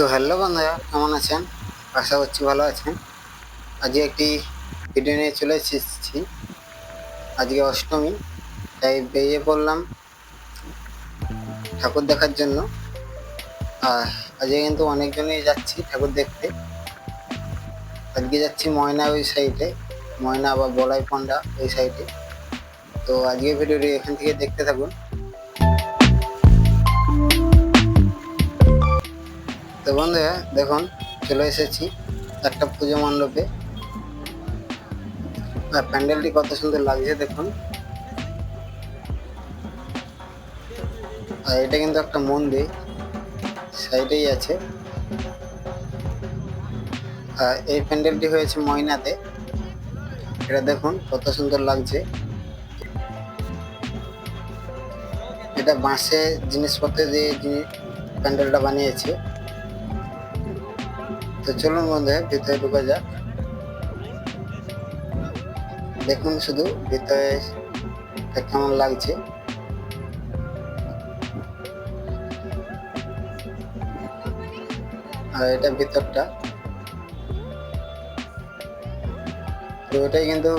তো হ্যালো বন্ধুরা, কেমন আছেন? আশা করছি ভালো আছেন। আজকে একটি ভিডিও নিয়ে চলে এসেছি। আজকে অষ্টমী, তাই বেরিয়ে পড়লাম ঠাকুর দেখার জন্য। আর আজকে কিন্তু অনেকজনই যাচ্ছি ঠাকুর দেখতে। আজকে যাচ্ছি ময়না ওই সাইডে ময়না বা বলাই পান্ডা ওই সাইডে তো আজকে ভিডিওটি এখান থেকে দেখতে থাকুন। তো বন্ধুরা, দেখুন, চলে এসেছি একটা পুজো মণ্ডপে। আর প্যান্ডেলটি কত সুন্দর লাগছে, দেখুন। আর এটা কিন্তু একটা মন্দির, সাইডেই আছে। আর এই প্যান্ডেলটি হয়েছে ময়নাতে। এটা দেখুন, কত সুন্দর লাগছে। এটা বাঁশের জিনিসপত্র দিয়ে প্যান্ডেলটা বানিয়েছে। তো চলুন বন্ধু ভিতরে ঢুকা যাক। দেখুন শুধু ভিতরে কেমন লাগছে। আর এটা ভিতরটা। তো এটাই কিন্তু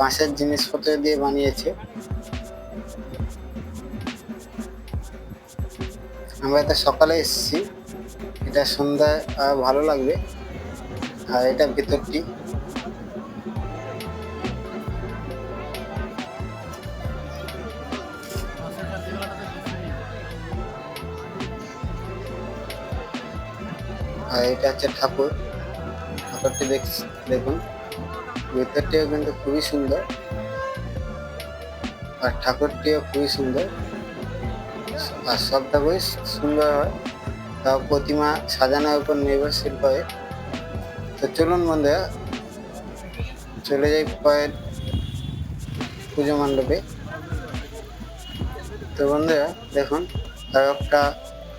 বাঁশের জিনিসপত্র দিয়ে বানিয়েছে। আমরা এটা সকালে এসেছি। এটা সন্ধ্যায় ভালো লাগবে। আর এটা ভিতরটি। আর এটা হচ্ছে ঠাকুর। ঠাকুরটি দেখ- দেখুন। ভিতরটিও কিন্তু খুবই সুন্দর। আর ঠাকুরটিও খুবই সুন্দর। আর সব ঠাকুরই সুন্দর হয়। প্রতিমা সাজানোর উপর নির্ভরশীল করে তো চলুন বন্ধুরা, চলে যাই পরের পুজো মণ্ডপে। তো বন্ধুরা, দেখুন আর একটা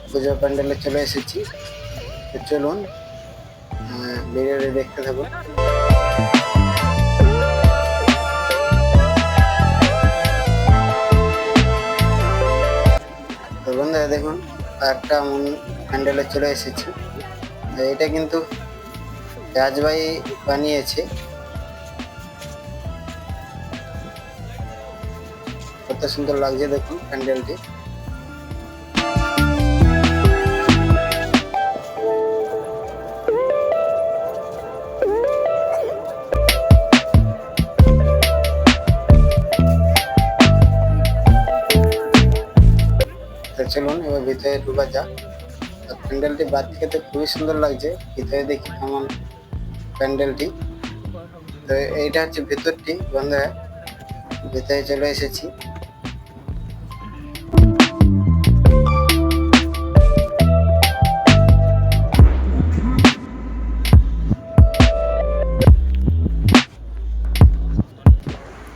পুজো প্যান্ডেলে চলে এসেছি। তো চলুন ভিডিওটি দেখতে থাকুন। তো বন্ধুরা, দেখুন একটা হ্যান্ডেলে চলে এসেছে। এটা কিন্তু রাজবাই বানিয়েছে। কত সুন্দর লাগছে দেখুন প্যান্ডেলটি চলুন, এবার ভিতরে ঢুকা যাক। প্যান্ডেলটি বাদ থেকে তো খুবই সুন্দর লাগছে। ভিতরে দেখি কেমন প্যান্ডেলটি। তো এইটা হচ্ছে ভেতরটি, বন্ধুরা। ভিতরে চলে এসেছি।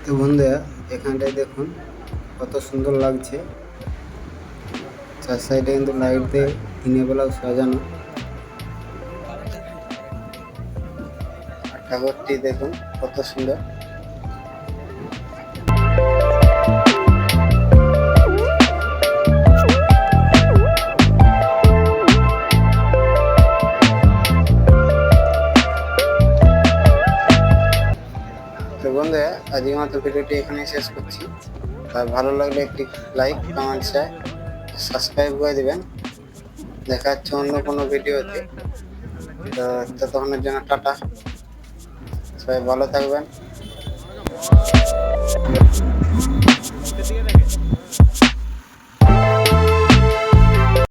তো বন্ধুরা, এখানটায় দেখুন, কত সুন্দর লাগছে। চার সাইডে কিন্তু লাইট দিয়ে দিনের বেলাও সাজানো। ঠাকুরটি দেখুন কত সুন্দর। তো বন্ধুরা মতো ভিডিওটি এখানে শেষ করছি। আর ভালো লাগলে একটি লাইক কমেন্ট শেয়ার সাবস্ক্রাইব করে দেবেন। দেখা হচ্ছে অন্য কোনো ভিডিওতে। তো ততক্ষণের জন্য টাটা। সবাই ভালো থাকবেন।